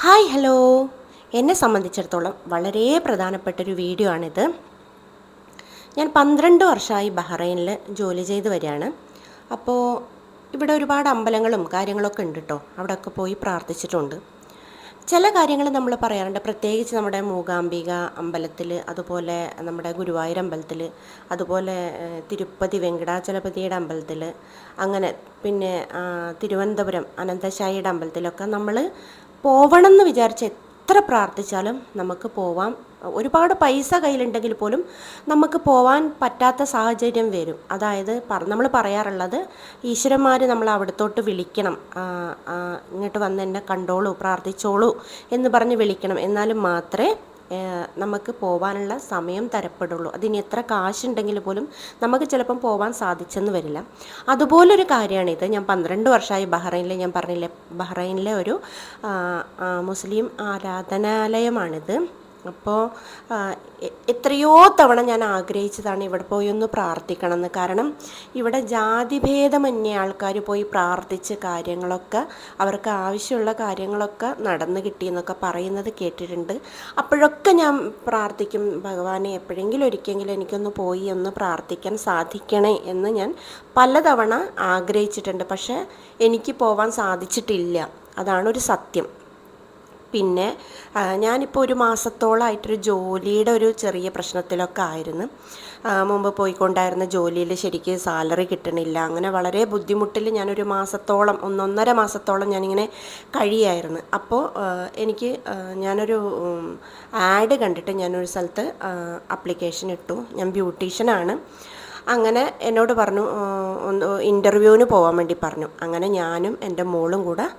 Hi hello. എന്നെ സംബന്ധിച്ചിടത്തോളം വളരെ പ്രധാനപ്പെട്ടൊരു വീഡിയോ ആണിത്. ഞാൻ പന്ത്രണ്ട് വർഷമായി ബഹ്റൈനിൽ ജോലി ചെയ്ത് വരികയാണ്. അപ്പോൾ ഇവിടെ ഒരുപാട് അമ്പലങ്ങളും കാര്യങ്ങളൊക്കെ ഉണ്ട് കേട്ടോ അവിടെയൊക്കെ പോയി പ്രാർത്ഥിച്ചിട്ടുണ്ട്. ചില കാര്യങ്ങൾ നമ്മൾ പറയാറുണ്ട്. പ്രത്യേകിച്ച് നമ്മുടെ മൂകാംബിക അമ്പലത്തിൽ അതുപോലെ നമ്മുടെ ഗുരുവായൂർ അമ്പലത്തിൽ അതുപോലെ തിരുപ്പതി വെങ്കടാചലപതിയുടെ അമ്പലത്തിൽ അങ്ങനെ പിന്നെ തിരുവനന്തപുരം അനന്തശായിയുടെ അമ്പലത്തിലൊക്കെ നമ്മൾ പോവണം എന്ന് വിചാരിച്ച് എത്ര പ്രാർത്ഥിച്ചാലും നമുക്ക് പോവാം. ഒരുപാട് പൈസ കയ്യിലുണ്ടെങ്കിൽ പോലും നമുക്ക് പോവാൻ പറ്റാത്ത സാഹചര്യം വരും. അതായത് നമ്മൾ പറയാറുള്ളത് ഈശ്വരന്മാർ നമ്മൾ അവിടത്തോട്ട് വിളിക്കണം. ഇങ്ങോട്ട് വന്ന് എന്നെ കണ്ടോളൂ പ്രാർത്ഥിച്ചോളൂ എന്ന് പറഞ്ഞ് വിളിക്കണം. എന്നാലും മാത്രമേ നമുക്ക് പോകാനുള്ള സമയം തരപ്പെടുള്ളൂ. അതിന് എത്ര കാശുണ്ടെങ്കിൽ പോലും നമുക്ക് ചിലപ്പം പോകാൻ സാധിച്ചെന്ന് വരില്ല. അതുപോലൊരു കാര്യമാണിത് ഞാൻ പന്ത്രണ്ട് വർഷമായി ബഹ്റൈനിൽ ഞാൻ പറഞ്ഞില്ലേ ബഹ്റൈനിലെ ഒരു മുസ്ലിം ആരാധനാലയമാണിത്. അപ്പോൾ എത്രയോ തവണ ഞാൻ ആഗ്രഹിച്ചതാണ് ഇവിടെ പോയി ഒന്ന് പ്രാർത്ഥിക്കണം എന്ന് കാരണം ഇവിടെ ജാതിഭേദമന്യേ ആൾക്കാർ പോയി പ്രാർത്ഥിച്ച് കാര്യങ്ങളൊക്കെ അവർക്ക് ആവശ്യമുള്ള കാര്യങ്ങളൊക്കെ നടന്നു കിട്ടിയെന്നൊക്കെ പറയുന്നത് കേട്ടിട്ടുണ്ട്. അപ്പോഴൊക്കെ ഞാൻ പ്രാർത്ഥിക്കും ഭഗവാനെ എപ്പോഴെങ്കിലും ഒരിക്കലെങ്കിലും എനിക്കൊന്ന് പോയി ഒന്ന് പ്രാർത്ഥിക്കാൻ സാധിക്കണേ എന്ന് ഞാൻ പലതവണ ആഗ്രഹിച്ചിട്ടുണ്ട്. പക്ഷേ എനിക്ക് പോവാൻ സാധിച്ചിട്ടില്ല. അതാണ് ഒരു സത്യം. പിന്നെ ഞാനിപ്പോൾ ഒരു മാസത്തോളമായിട്ടൊരു ജോലിയുടെ ഒരു ചെറിയ പ്രശ്നത്തിലൊക്കെ ആയിരുന്നു. മുമ്പ് പോയിക്കൊണ്ടായിരുന്ന ജോലിയിൽ ശരിക്ക് സാലറി കിട്ടണില്ല. അങ്ങനെ വളരെ ബുദ്ധിമുട്ടിൽ ഞാനൊരു മാസത്തോളം ഒന്നൊന്നര മാസത്തോളം ഞാനിങ്ങനെ കഴിയായിരുന്നു. അപ്പോൾ എനിക്ക് ഞാനൊരു ആഡ് കണ്ടിട്ട് ഞാനൊരു സ്ഥലത്ത് അപ്ലിക്കേഷൻ ഇട്ടു ഞാൻ ബ്യൂട്ടീഷ്യനാണ്. അങ്ങനെ എന്നോട് പറഞ്ഞു ഒന്ന് ഇന്റർവ്യൂവിന് പോകാൻ വേണ്ടി പറഞ്ഞു. അങ്ങനെ ഞാനും എന്റെ മോളും കൂടെ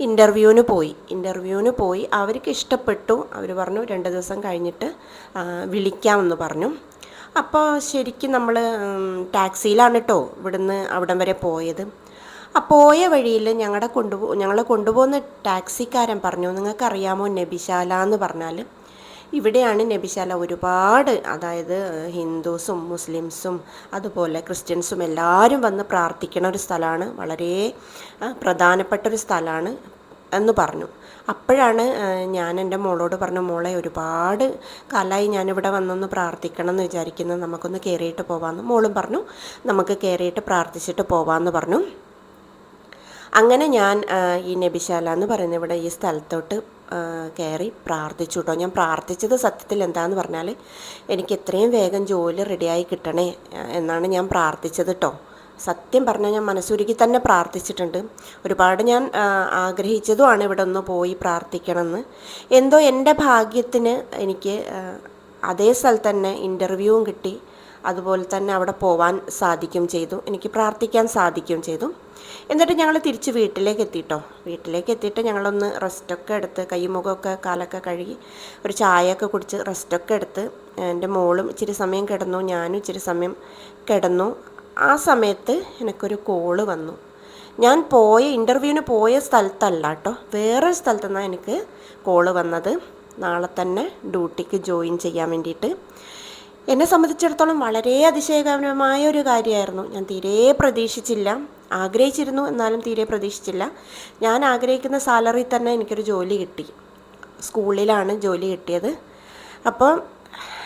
ഇന്റർവ്യൂവിന് പോയി. ഇന്റർവ്യൂവിന് പോയി. അവർക്ക് ഇഷ്ടപ്പെട്ടു. അവർ പറഞ്ഞു രണ്ട് ദിവസം കഴിഞ്ഞിട്ട് വിളിക്കാമെന്ന് പറഞ്ഞു. അപ്പോൾ ശരിക്കും നമ്മൾ ടാക്സിയിലാണ് കേട്ടോ ഇവിടുന്ന് അവിടം വരെ പോയത്. ആ പോയ വഴിയിൽ ഞങ്ങളുടെ കൊണ്ടുപോ ഞങ്ങളെ കൊണ്ടുപോകുന്ന ടാക്സിക്കാരൻ പറഞ്ഞു നിങ്ങൾക്കറിയാമോ നബിശാല എന്ന് പറഞ്ഞാൽ ഇവിടെയാണ് നബിശാല ഒരുപാട് അതായത് ഹിന്ദുസും മുസ്ലിംസും അതുപോലെ ക്രിസ്ത്യൻസും എല്ലാവരും വന്ന് പ്രാർത്ഥിക്കുന്ന ഒരു സ്ഥലമാണ്. വളരെ പ്രധാനപ്പെട്ട ഒരു സ്ഥലമാണ് എന്ന് പറഞ്ഞു. അപ്പോഴാണ് ഞാൻ എന്റെ മോളോട് പറഞ്ഞു മോളെ ഒരുപാട് കാലമായി ഞാനിവിടെ വന്നൊന്ന് പ്രാർത്ഥിക്കണം എന്ന് വിചാരിക്കുന്നത് നമുക്കൊന്ന് കയറിയിട്ട് പോവാമെന്ന് മോളും പറഞ്ഞു നമുക്ക് കയറിയിട്ട് പ്രാർത്ഥിച്ചിട്ട് പോവാമെന്ന് പറഞ്ഞു. അങ്ങനെ ഞാൻ ഈ നബിശാല എന്ന് പറയുന്ന ഇവിടെ ഈ സ്ഥലത്തോട്ട് കയറി പ്രാർത്ഥിച്ചു കേട്ടോ ഞാൻ പ്രാർത്ഥിച്ചത് സത്യത്തിൽ എന്താന്ന് പറഞ്ഞാൽ എനിക്ക് എത്രയും വേഗം ജോലി റെഡിയായി കിട്ടണേ എന്നാണ് ഞാൻ പ്രാർത്ഥിച്ചത് കേട്ടോ സത്യം പറഞ്ഞാൽ ഞാൻ മനസ്സുരുക്കി തന്നെ പ്രാർത്ഥിച്ചിട്ടുണ്ട്. ഒരുപാട് ഞാൻ ആഗ്രഹിച്ചതുമാണ് ഇവിടെ ഒന്ന് പോയി പ്രാർത്ഥിക്കണമെന്ന്. എന്തോ എന്റെ ഭാഗ്യത്തിന് എനിക്ക് അതേ സ്ഥലത്ത് തന്നെ ഇന്റർവ്യൂവും കിട്ടി. അതുപോലെ തന്നെ അവിടെ പോവാൻ സാധിക്കും ചെയ്തു. എനിക്ക് പ്രാർത്ഥിക്കാൻ സാധിക്കും ചെയ്തു. എന്നിട്ട് ഞങ്ങൾ തിരിച്ച് വീട്ടിലേക്ക് എത്തിയിട്ടോ വീട്ടിലേക്ക് എത്തിയിട്ട് ഞങ്ങളൊന്ന് റെസ്റ്റൊക്കെ എടുത്ത് കൈമുഖമൊക്കെ കാലൊക്കെ കഴുകി ഒരു ചായയൊക്കെ കുടിച്ച് റെസ്റ്റൊക്കെ എടുത്ത് എന്റെ മോളും ഇച്ചിരി സമയം കിടന്നു ഞാനും ഇച്ചിരി സമയം കിടന്നു. ആ സമയത്ത് എനിക്കൊരു കോൾ വന്നു. ഞാൻ പോയ ഇന്റർവ്യൂവിന് പോയ സ്ഥലത്തല്ല കേട്ടോ. വേറൊരു സ്ഥലത്തു നിന്നാണ് എനിക്ക് കോൾ വന്നത്. നാളെ തന്നെ ഡ്യൂട്ടിക്ക് ജോയിൻ ചെയ്യാൻ വേണ്ടിയിട്ട്. എന്നെ സംബന്ധിച്ചിടത്തോളം വളരെ അതിശയകരമായ ഒരു കാര്യമായിരുന്നു. ഞാൻ തീരെ പ്രതീക്ഷിച്ചില്ല. ആഗ്രഹിച്ചിരുന്നു എന്നാലും തീരെ പ്രതീക്ഷിച്ചില്ല. ഞാൻ ആഗ്രഹിക്കുന്ന സാലറി തന്നെ എനിക്കൊരു ജോലി കിട്ടി. സ്കൂളിലാണ് ജോലി കിട്ടിയത്. അപ്പം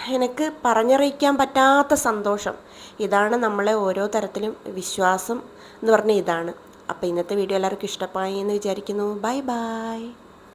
എനിക്ക് പറഞ്ഞറിയിക്കാൻ പറ്റാത്ത സന്തോഷം. ഇതാണ് നമ്മളെ ഓരോ തരത്തിലും വിശ്വാസം എന്ന് പറഞ്ഞ ഇതാണ്. അപ്പോൾ ഇന്നത്തെ വീഡിയോ എല്ലാവർക്കും ഇഷ്ടമായി എന്ന് വിചാരിക്കുന്നു. Bye bye.